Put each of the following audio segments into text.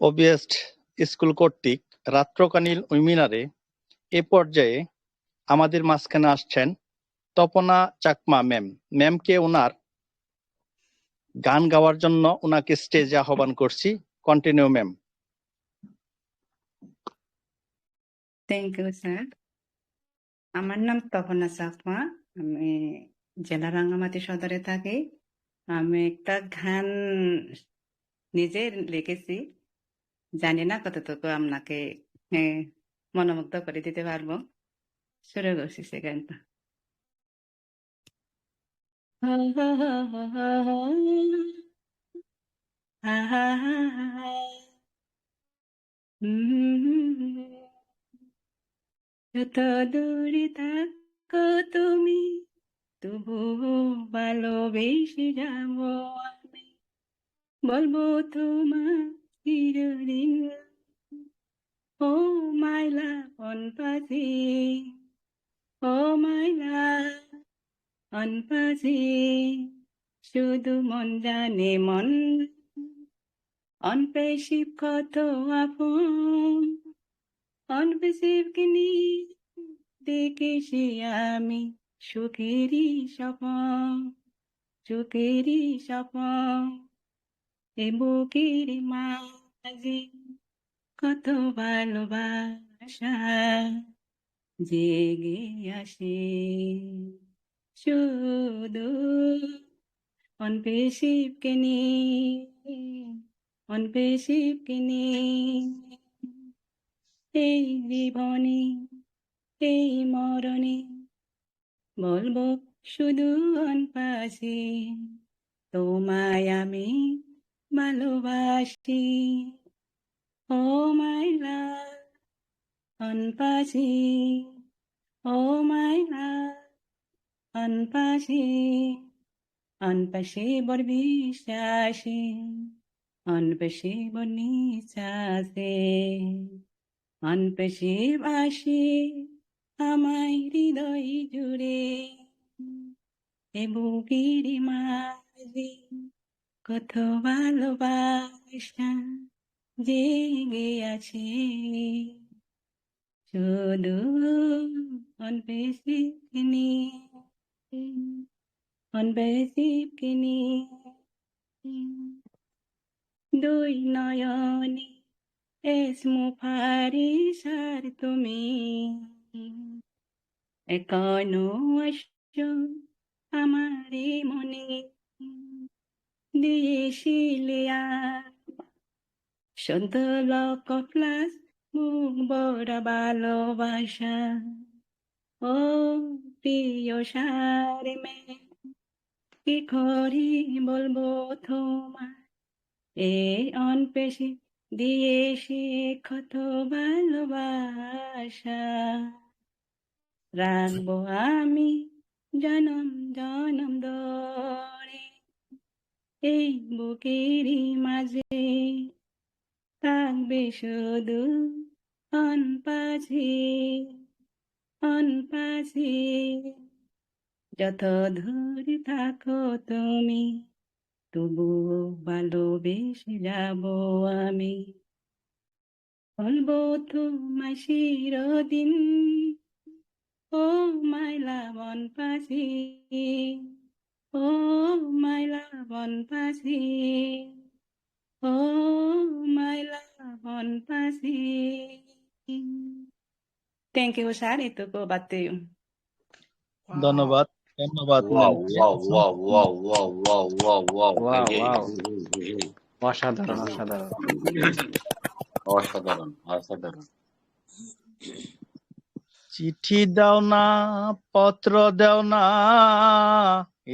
ওবিএস্ট school কর্তৃক রাত্রকালীন ওয়েবিনারে এ পর্যায়ে আমাদের মাঝখানে আসছেন তপনা চাকমা ম্যাম। ম্যামকে ওনার গান গাওয়ার জন্য ওনাকে স্টেজে আহ্বান করছি। Continue ma'am thank you sir আমার নাম তপনা চাকমা। আমি জেলা রাঙ্গামাটি সদরে থাকি। আমি একটা গান নিজে লিখেছি। জানি না কতটুকু আপনাকে মনোমুগ্ধ করে দিতে পারব। শুরু করছি সে গানটা যত দূরে থাকো তুমি, তবু ভালোবেসে যাব আমি। বলব তোমার চিরদিন ও মাইলা অনপাসি ও মাইলা অনপাসি শুধু মন জানে মন অনপেশিব কত আপন অনপেশিব কিনি দেখেছি আমি সুখেরই স্বপন সুখেরই স্বপন। এ বুকের মাঝে কত ভালোবাসা জেগে আসে শুধু অনপেশিবকে নিয়ে অনপেশিবকে নিয়ে। এই জীবনে, এই মরণে বলব শুধু অনপাশে তোমায় আমি ভালোবাসি। ও মাইলা অনপাশে। ও মাইলা অনপাশে। অনপাশে বর বিশ্বাসে, অনপাশে বর নিশ্বাসে। অনপাশে বাসে আমায় হৃদয় জুড়ে, এ বুকের মাঝে কত ভালোবাসা জেগে আছে। শুধু অনবেশি কিনি অনবেশি কিনি। দুই নয়নে এসমু ফারিসার তুমি, এখনও আসছো আমারে মনে। দিয়েছিলে আর সদ্য লক প্লাস মুখ বড় ভালোবাসা। ও প্রিয় সারে মে, কি করি বলব তোমার এ অনপেশে দিয়েছি কত ভালোবাসা। রাখব আমি জনম এই বুকেরই মাঝে থাকবে শুধু অনপাশে অনপাশে যত ধরে থাকো তুমি, তবুও ভালোবেসে যাব আমি। বলব তোমায় চিরদিন, ও মাইলা বন পাশি ও মাইলা বন পাশি ও মাইলা বন পাশি থ্যাংক ইউ স্যার এটুকু বাতে ধন্যবাদ ধন্যবাদ Wow, ma'am wow, wow, wow, wow, wow, wow, wow. Wow, Hey, wow. hey, hey, hey, hey. অসাধারণ অসাধারণ অসাধারণ অসাধারণ চিঠি দাও না পত্র দাও না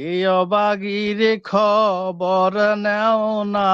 এই অবাগিরে খবর নেও না।